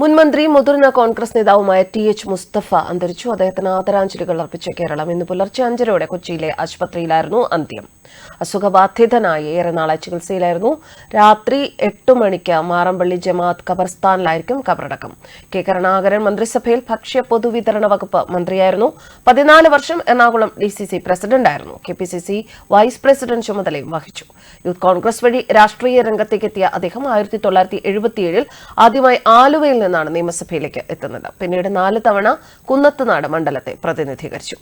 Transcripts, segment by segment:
മുൻമന്ത്രി മുതിർന്ന കോൺഗ്രസ് നേതാവുമായ ടി എച്ച് മുസ്തഫ അന്തരിച്ചു. അദ്ദേഹത്തിന് ആദരാഞ്ജലികൾ അർപ്പിച്ച കേരളം. ഇന്ന് പുലർച്ചെ അഞ്ചരയോടെ കൊച്ചിയിലെ ആശുപത്രിയിലായിരുന്നു അന്ത്യം. അസുഖബാധിതനായി ഏറെ നാളെ ചികിത്സയിലായിരുന്നു. രാത്രി എട്ട് മണിക്ക് മാറമ്പള്ളി ജമാഅത്ത് ഖബർസ്ഥാനിലായിരിക്കും കബറടക്കം കെ കരുണാകരൻ മന്ത്രിസഭയിൽ ഭക്ഷ്യ പൊതുവിതരണ വകുപ്പ് മന്ത്രിയായിരുന്നു. പതിനാല് വർഷം Ernakulam D C C പ്രസിഡന്റായിരുന്നു. K P C C vice president ചുമതലയും വഹിച്ചു. യൂത്ത് കോൺഗ്രസ് വഴി രാഷ്ട്രീയ രംഗത്തേക്കെത്തിയ അദ്ദേഹം ആയിരത്തി തൊള്ളായിരത്തി എഴുപത്തിയേഴിൽ ആദ്യമായി ആലുവയിൽ നിന്നാണ് നിയമസഭയിലേക്ക് എത്തുന്നത്. പിന്നീട് നാല് തവണ കുന്നത്തുനാട് മണ്ഡലത്തെ പ്രതിനിധീകരിച്ചു.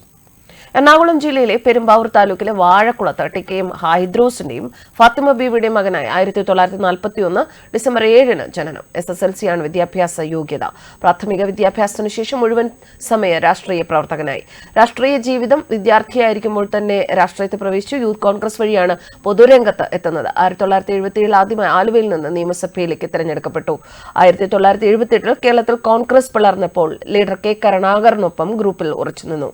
എറണാകുളം ജില്ലയിലെ പെരുമ്പാവൂർ താലൂക്കിലെ വാഴക്കുളത്ത് ടി കെ എം ഹൈദ്രോസിന്റെയും ഫാത്തിമ ബീവിയുടെയും മകനായി ആയിരത്തി തൊള്ളായിരത്തി നാൽപ്പത്തി ഒന്ന് ഡിസംബർ ഏഴിന് ജനനം. എസ് എസ് എൽ സിയാണ് വിദ്യാഭ്യാസ യോഗ്യത. പ്രാഥമിക വിദ്യാഭ്യാസത്തിനു ശേഷം മുഴുവൻ സമയ രാഷ്ട്രീയ പ്രവർത്തകനായി. രാഷ്ട്രീയ ജീവിതം വിദ്യാർത്ഥിയായിരിക്കുമ്പോൾ തന്നെ രാഷ്ട്രീയത്തിൽ പ്രവേശിച്ചു. യൂത്ത് കോൺഗ്രസ് വഴിയാണ് പൊതുരംഗത്ത് എത്തുന്നത്. ആയിരത്തി തൊള്ളായിരത്തി എഴുപത്തിയേഴിൽ ആദ്യമായി ആലുവയിൽ നിന്ന് നിയമസഭയിലേക്ക് തിരഞ്ഞെടുക്കപ്പെട്ടു. ആയിരത്തി തൊള്ളായിരത്തി എഴുപത്തിയെട്ടിൽ കേരളത്തിൽ കോൺഗ്രസ് പിളർന്നപ്പോൾ ലീഡർ കെ കരുണാകരനൊപ്പം ഗ്രൂപ്പിൽ ഉറച്ചുനിന്നു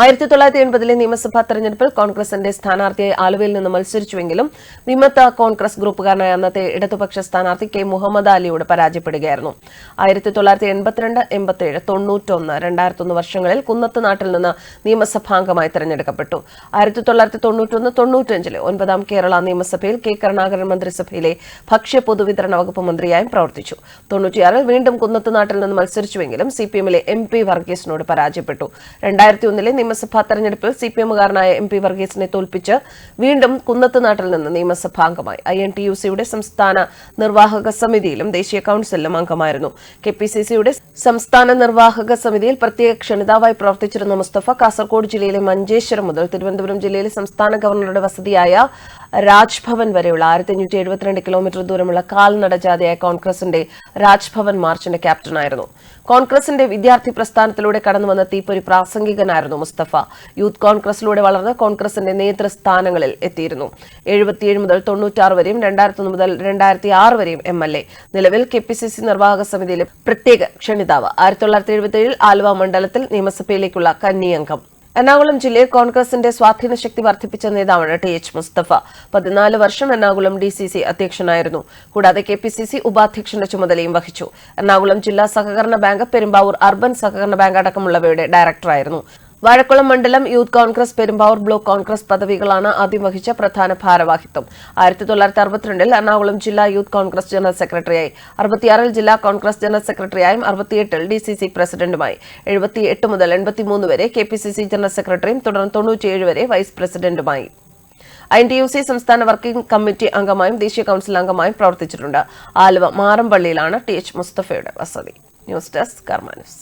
ആയിരത്തി തൊള്ളായിരത്തി എൺപതിലെ നിയമസഭാ തെരഞ്ഞെടുപ്പിൽ കോൺഗ്രസിന്റെ സ്ഥാനാർത്ഥിയായി ആലുവയിൽ നിന്ന് മത്സരിച്ചുവെങ്കിലും വിമത കോൺഗ്രസ് ഗ്രൂപ്പുകാരനായ അന്നത്തെ ഇടതുപക്ഷ സ്ഥാനാർത്ഥി കെ മുഹമ്മദ് അലിയോട് പരാജയപ്പെടുകയായിരുന്നു. ആയിരത്തി തൊള്ളായിരത്തി എൺപത്തിരണ്ട് എൺപത്തിയേഴ് തൊണ്ണൂറ്റൊന്ന് രണ്ടായിരത്തൊന്ന് വർഷങ്ങളിൽ കുന്നത്ത് നാട്ടിൽ നിന്ന് നിയമസഭാംഗമായി തെരഞ്ഞെടുക്കപ്പെട്ടു. ആയിരത്തി തൊള്ളായിരത്തി തൊണ്ണൂറ്റൊന്ന് തൊണ്ണൂറ്റഞ്ചിലെ ഒൻപതാം കേരള നിയമസഭയിൽ കെ കരുണാകരൻ മന്ത്രിസഭയിലെ ഭക്ഷ്യ പൊതുവിതരണ വകുപ്പ് മന്ത്രിയായും പ്രവർത്തിച്ചു. തൊണ്ണൂറ്റിയാറിൽ വീണ്ടും കുന്നത്ത് നാട്ടിൽ നിന്ന് മത്സരിച്ചുവെങ്കിലും സി പി എമ്മിലെ എം പി വർഗീസിനോട് പരാജയപ്പെട്ടു. രണ്ടായിരത്തി ഒന്നിലെ നിയമസഭാ തെരഞ്ഞെടുപ്പിൽ സി പി എമ്മുകാരനായ എം പി വർഗീസിനെ തോൽപ്പിച്ച് വീണ്ടും കുന്നത്ത് നാട്ടിൽ നിന്ന് നിയമസഭാംഗമായി ഐ എൻ ടി യു സിയുടെ സംസ്ഥാന നിർവാഹക സമിതിയിലും ദേശീയ കൌൺസിലിലും അംഗമായിരുന്നു. കെ പി സി സിയുടെ സംസ്ഥാന നിർവാഹക സമിതിയിൽ പ്രത്യേക ക്ഷണിതാവായി പ്രവർത്തിച്ചിരുന്ന മുസ്തഫ കാസർകോട് ജില്ലയിലെ മഞ്ചേശ്വരം മുതൽ തിരുവനന്തപുരം ജില്ലയിലെ സംസ്ഥാന ഗവർണറുടെ വസതിയായ രാജ്ഭവൻ വരെയുള്ള ആയിരത്തി അഞ്ഞൂറ്റി എഴുപത്തിരണ്ട് കിലോമീറ്റർ ദൂരമുള്ള കാൽനട ജാഥയായ കോൺഗ്രസിന്റെ രാജ്ഭവൻ മാർച്ചിന്റെ ക്യാപ്റ്റനായിരുന്നു. കോൺഗ്രസിന്റെ വിദ്യാർത്ഥി പ്രസ്ഥാനത്തിലൂടെ കടന്നുവന്ന തീപ്പൊരി പ്രാസംഗികനായിരുന്നു മുസ്തഫ യൂത്ത് കോൺഗ്രസിലൂടെ വളർന്ന് കോൺഗ്രസിന്റെ നേതൃസ്ഥാനങ്ങളിൽ എത്തിയിരുന്നു. എഴുപത്തിയേഴ് മുതൽ തൊണ്ണൂറ്റാറ് വരെയും രണ്ടായിരത്തി മുതൽ രണ്ടായിരത്തി ആറ് വരെയും എം എൽ എ. നിലവിൽ കെ പി സി സി നിർവാഹക സമിതിയിലെ പ്രത്യേക ക്ഷണിതാവ്. ആയിരത്തി തൊള്ളായിരത്തി എഴുപത്തിയേഴിൽ ആലുവ മണ്ഡലത്തിൽ നിയമസഭയിലേക്കുള്ള കന്നിയംഗം എറണാകുളം ജില്ലയിൽ കോൺഗ്രസിന്റെ സ്വാധീന ശക്തി വർദ്ധിപ്പിച്ച നേതാവാണ് ടി എച്ച് മുസ്തഫ. പതിനാല് വർഷം എറണാകുളം ഡി സി സി അധ്യക്ഷനായിരുന്നു. കൂടാതെ കെ പി സി സി ഉപാധ്യക്ഷന്റെ ചുമതലയും വഹിച്ചു. എറണാകുളം ജില്ലാ സഹകരണ ബാങ്ക് പെരുമ്പാവൂർ അർബൻ സഹകരണ ബാങ്ക് അടക്കമുള്ളവയുടെ ഡയറക്ടറായിരുന്നു. വാഴക്കുളം മണ്ഡലം യൂത്ത് കോൺഗ്രസ് പെരുമ്പാവൂർ ബ്ലോക്ക് കോൺഗ്രസ് പദവികളാണ് ആദ്യം വഹിച്ച പ്രധാന ഭാരവാഹിത്വം. ആയിരത്തി തൊള്ളായിരത്തി അറുപത്തിരണ്ടിൽ എറണാകുളം ജില്ലാ യൂത്ത് കോൺഗ്രസ് ജനറൽ സെക്രട്ടറിയായി. അറുപത്തിയാറിൽ ജില്ലാ കോൺഗ്രസ് ജനറൽ സെക്രട്ടറിയായും അറുപത്തിയെട്ടിൽ ഡി സി സി പ്രസിഡന്റുമായി. എഴുപത്തിയെട്ട് മുതൽ എൺപത്തിമൂന്ന് വരെ K P C C general സെക്രട്ടറിയും തുടർന്ന് തൊണ്ണൂറ്റിയേഴ് വരെ വൈസ് പ്രസിഡന്റുമായി. ഐ യു സി സംസ്ഥാന വർക്കിംഗ് കമ്മിറ്റി അംഗമായും ദേശീയ കൌൺസിൽ അംഗമായും പ്രവർത്തിച്ചിട്ടുണ്ട്. ആലുവ മാറമ്പള്ളിയിലാണ് ടി എച്ച് മുസ്തഫയുടെ വസതി. News desk കർമാനസ്